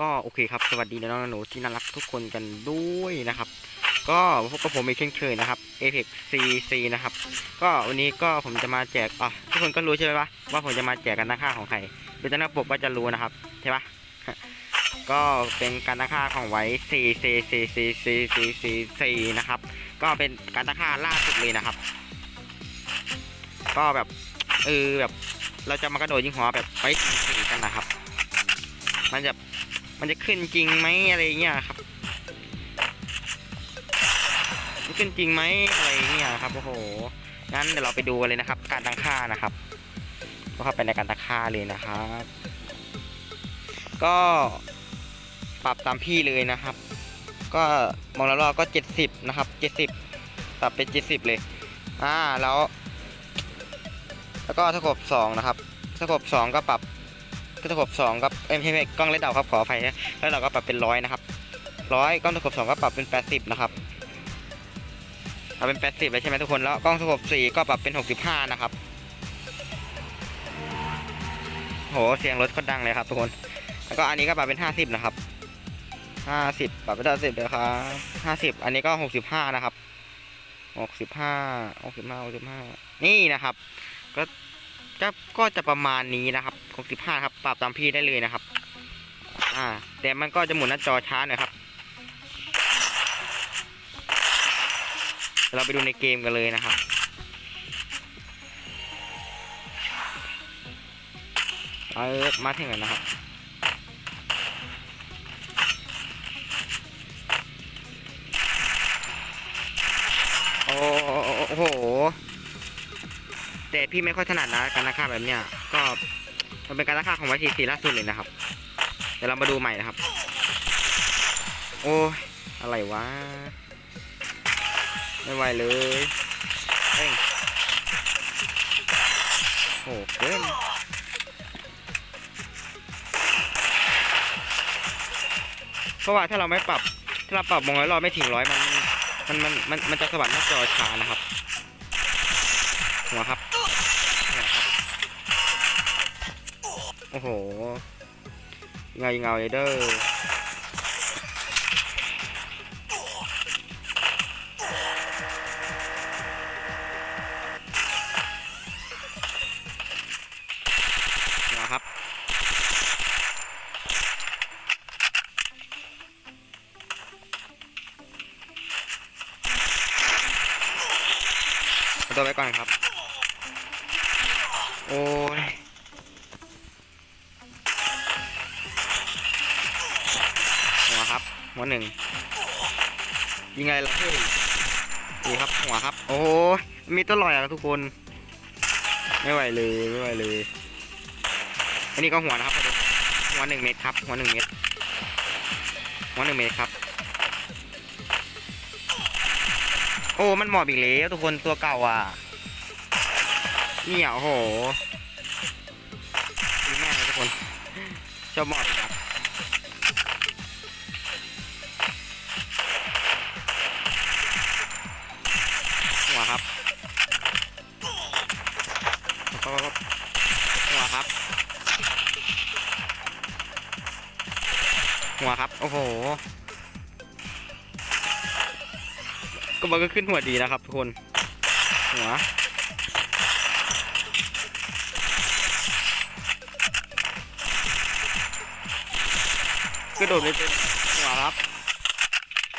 ก็โอเคครับ สวัสดีน้องหนูที่น่ารักทุกคนกันด้วยนะครับ ก็พบกับผมอีกเช่นเคยนะครับ Apex CC นะครับ ก็วันนี้ก็ผมจะมาแจกอะทุกคนก็รู้ใช่ไหมวะว่าผมจะมาแจกกันตั้งค่าของใครดูจากหน้าปกก็จะรู้นะครับใช่ปะก็เป็นการตั้งค่าของไว้ C C C C C C C C นะครับ ก็เป็นการตั้งค่าล่าสุดเลยนะครับ ก็แบบเออแบบเราจะมากระโดดยิงหัวแบบไว้สีกันนะครับ มันจะ มันจะขึ้นจริงไหมอะไรเงี้ยครับ มันขึ้นจริงไหมอะไรเงี้ยครับ โอ้โห งั้นเดี๋ยวเราไปดูกันเลยนะครับ การตั้งค่านะครับก็เข้าไปในการตั้งค่าเลยนะครับ ก็ปรับตามพี่เลยนะครับ ก็มองแล้วรอก็เจ็ดสิบนะครับเจ็ดสิบปรับเป็นเจ็ดสิบเลย อ่า แล้ว แล้วก็สกบสองนะครับสกบสองก็ปรับ สกบสองก็เอ้ยไม่ใช่ไม่กล้องเลดดาวครับขออภัยนะแล้วเราก็ปรับเป็นร้อยนะครับร้อยกล้องสกบสองก็ปรับเป็นแปดสิบนะครับปรับเป็นแปดสิบเลยใช่ไหมทุกคนแล้วกล้องสกบสี่ก็ปรับเป็นหกสิบห้านะครับโหเสียงรถก็ดังเลยครับทุกคนแล้วก็อันนี้ก็ปรับเป็นห้าสิบนะครับห้าสิบปรับเป็นห้าสิบเลยครับห้าสิบอันนี้ก็หกสิบห้านะครับหกสิบห้าหกสิบห้าหกสิบห้านี่นะครับ ก็ จะก็จะประมาณนี้นะครับ65ครับปรับตามพี่ได้เลยนะครับ อ่า แต่มันก็จะหมุนหน้าจอช้าหน่อยครับ เราไปดูในเกมกันเลยนะครับเออมาถึงกันนะครับ พี่ไม่ค่อยถนัดนะการนักฆ่าแบบเนี้ยก็มันเป็นการนักฆ่าของวัทีสีล่าสุดเลยนะครับ เดี๋ยวเรามาดูใหม่นะครับ โอ้อะไรวะไม่ไหวเลยเฮ้ยโอ้เกินเพราะว่าถ้าเราไม่ปรับ ถ้าเราปรับมองร้อยรอบไม่ถึงร้อยมันมันมันมันมันจะสว่างหน้าจอช้านะครับ โอ้โหเงเงาเลยเด้อหัวครับตัวไว้ก่อนครับ โอ้ย หัวหนึ่งยิงไงล่ะเฮ้ยนี่ครับหัวครับ โอ้มีตัวลอยอะทุกคน ไม่ไหวเลยไม่ไหวเลย อันนี้ก็หัวนะครับหัวหนึ่งเมตรครับ หัวหนึ่งเมตรหัวหนึ่งเมตรครับ โอ้มันหมอบอีกแล้วทุกคนตัวเก่าอะเนี่ยโอ้โหดีมากเลยทุกคนชอบหมอบี๋ครับ หัวครับ โอ้โห ก็มันก็ขึ้นหัวดีนะครับทุกคน หัว ก็โดดไม่เป็นหัวครับ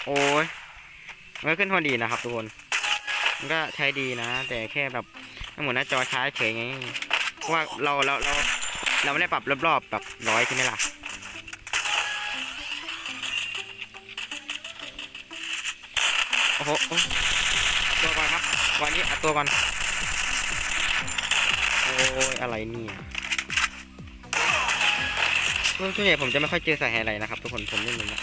โอ้ย มันก็ขึ้นหัวดีนะครับทุกคน มันก็ใช้ดีนะ แต่แค่แบบมันเหมือนหน้าจอช้าเฉยไงเพราะว่าเราเราเราเราไม่ได้ปรับรอบๆแบบร้อยใช่ไหมล่ะ โอ้โหตัวก่อนครับ วันนี้อัดตัวก่อน โอ้ยอะไรเนี่ยช่วงนี้ผมจะไม่ค่อยเจอสายไฮไรนะครับ ทุกคนผมเล่นเลยนะ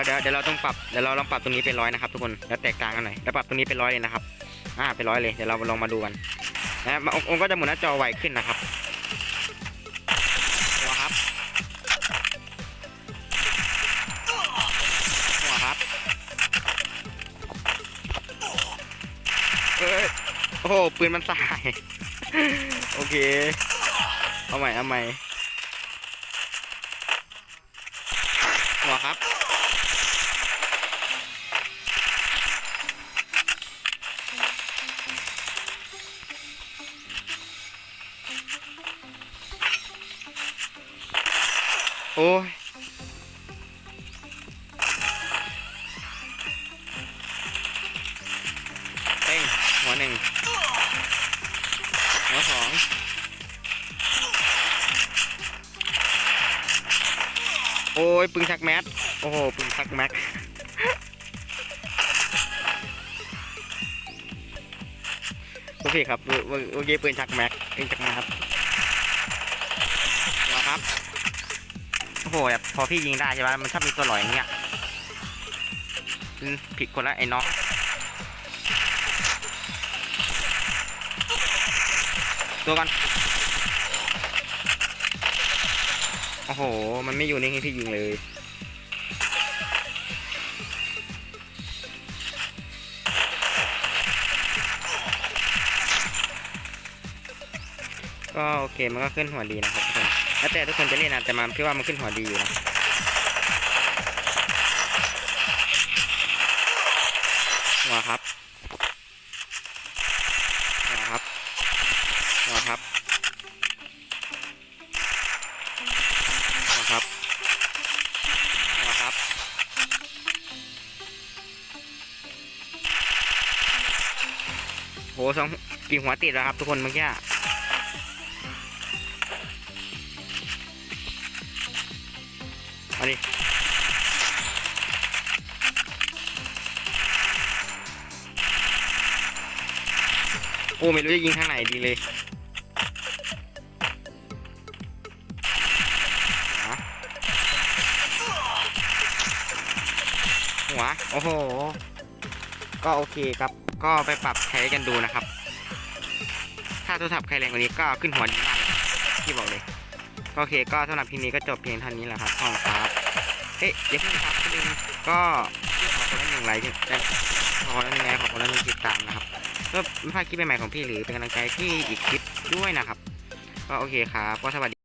ยวยวเดี๋ยวเดี๋ยวเราต้องปรับเดี๋ยวเราลองปรับตรงนี้เป็นร้อยนะครับทุกคนแล้วแตกต่างกันหน่อยแล้วปรับตรงนี้เป็นร้อยเลยนะครับอ่าเป็นร้อยเลยเดี๋ยวเราลองมาดูกันนะองค์ก็จะหมุนหน้าจอไวขึ้นนะครับหัวครับหัวครับเอ้ยโอ้โหปืนมันสาย โอเค เอาใหม่เอาใหม่ หัวหนึ่งหัวสองโอ้ยปึงชักแมสโอ้โหปึงชักแม็กโอเคครับโอเคปืนชักแม็กปืนชักแม็กมาครับโอ้โหแบบพอพี่ยิงได้ใช่ไหมมันชอบมีตัวลอยอย่างเงี้ยผิดคนละไอ้น้อง ตัวกันโอ้โห มันไม่อยู่นิ่งให้พี่ยิงเลย ก็โอเค มันก็ขึ้นหัวดีนะครับทุกคนแล้วแต่ทุกคนจะเล่นนะแต่มาพี่ว่ามันขึ้นหัวดีอยู่นะหัวครับ หสองกี่หัวติดแล้วครับทุกคนเมื่อกี้มาดิโอ้ไม่รู้จะยิงทางไหนดีเลยหัวโอ้โห ก็โอเคครับ ก็ไปปรับใช้กันดูนะครับ ถ้าโทรศัพท์ใครแรงกว่านี้ก็ขึ้นหัวดีมากที่บอกเลยก็โอเคก็สำหรับคลิปนี้ก็จบเพียงเท่านี้แหละครับขอบคุณครับเอ๊ะอย่าเพิ่ครับคุณลืมก็ขอคนละหนึ่งไลค์ขอคนละหนึ่งไลค์ขอคนละหนึ่งติดตามนะครับเพื่อไม่พลาดคลิปใหม่ๆของพี่หรือเป็นกำลังใจที่อีกคลิปด้วยนะครับ ก็โอเคครับก็สวัสดี